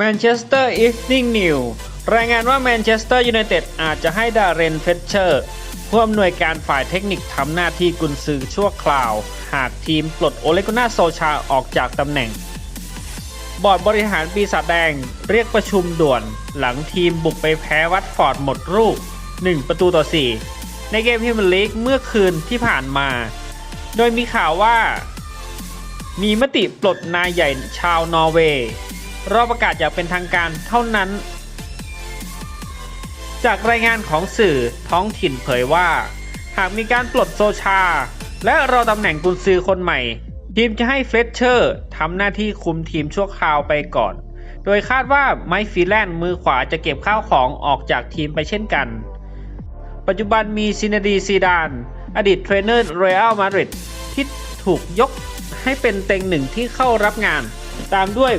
แมนเชสเตอร์อีฟนิ่งนิวรายงานว่าแมนเชสเตอร์ยูไนเต็ดอาจจะให้ดาเรนเฟเชอร์ผู้อำนวยการฝ่ายเทคนิคทำหน้าที่กุนซือชั่วคราว หากทีมปลดโอเลกุน่าโซชาออกจากตำแหน่ง บอร์ดบริหารปีศาจแดงเรียกประชุมด่วนหลังทีมบุกไปแพ้วัตฟอร์ดหมดรูป 1 ประตูต่อ 4 ในเกมพรีเมียร์ลีกเมื่อคืนที่ผ่านมา โดยมีข่าวว่า มีมติปลดนายใหญ่ชาวนอร์เวย์ รอประกาศอย่างเป็นทางการเท่านั้น จากรายงานของสื่อท้องถิ่นเผยว่า หากมีการปลดโซชา และรอตำแหน่งกุนซือคนใหม่ ทีมจะให้เฟลเชอร์ทำหน้าที่คุมทีมชั่วคราวไปก่อน โดยคาดว่าไมค์ฟีแลนด์มือขวาจะเก็บข้าวของออกจากทีมไปเช่นกัน ปัจจุบันมีซินาดีซีดาน อดีตเทรนเนอร์เรอัลมาดริดที่ถูกยกให้เป็นเต็งหนึ่งที่เข้ารับงาน ตามด้วย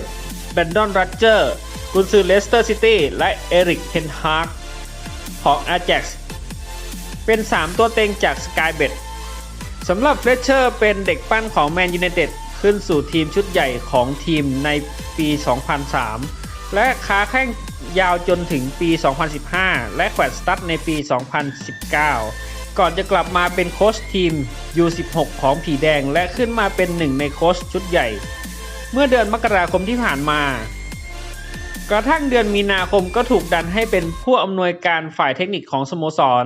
บนดอนรัจเจอร์กุนซือเลสเตอร์ซิตี้และเอริกเทนฮาร์กของอา j จ x เป็น 3 ตัวเต็งจากสกายเบ t สำหรับเฟรเชอร์เป็นเด็กปั้นของแมนยูไนเต็ดขึ้นสู่ทีมชุดใหญ่ของทีมในปี 2003 และค้าแข้งยาวจนถึงปี 2015 และแขวนสตั๊ดในปี 2019 ก่อนจะกลับมาเป็นโค้ชทีม U16 ของผีแดงและขึ้นมาเป็นหนึ่งในโค้ชชุดใหญ่ เมื่อเดือนมกราคมที่ผ่านมา กระทั่งเดือนมีนาคมก็ถูกดันให้เป็นผู้อำนวยการฝ่ายเทคนิคของสโมสร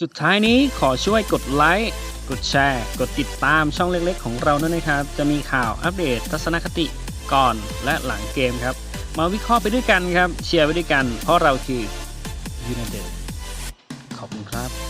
สุดท้ายนี้ขอช่วยกดไลค์กดแชร์ กดติดตามช่องเล็กๆ ของเราด้วยนะครับ จะมีข่าวอัปเดตทัศนคติก่อนและหลังเกมครับ มาวิเคราะห์ไปด้วยกันครับ เชียร์ไปด้วยกัน เพราะเราคือยูนเต็ดขอบคุณครับ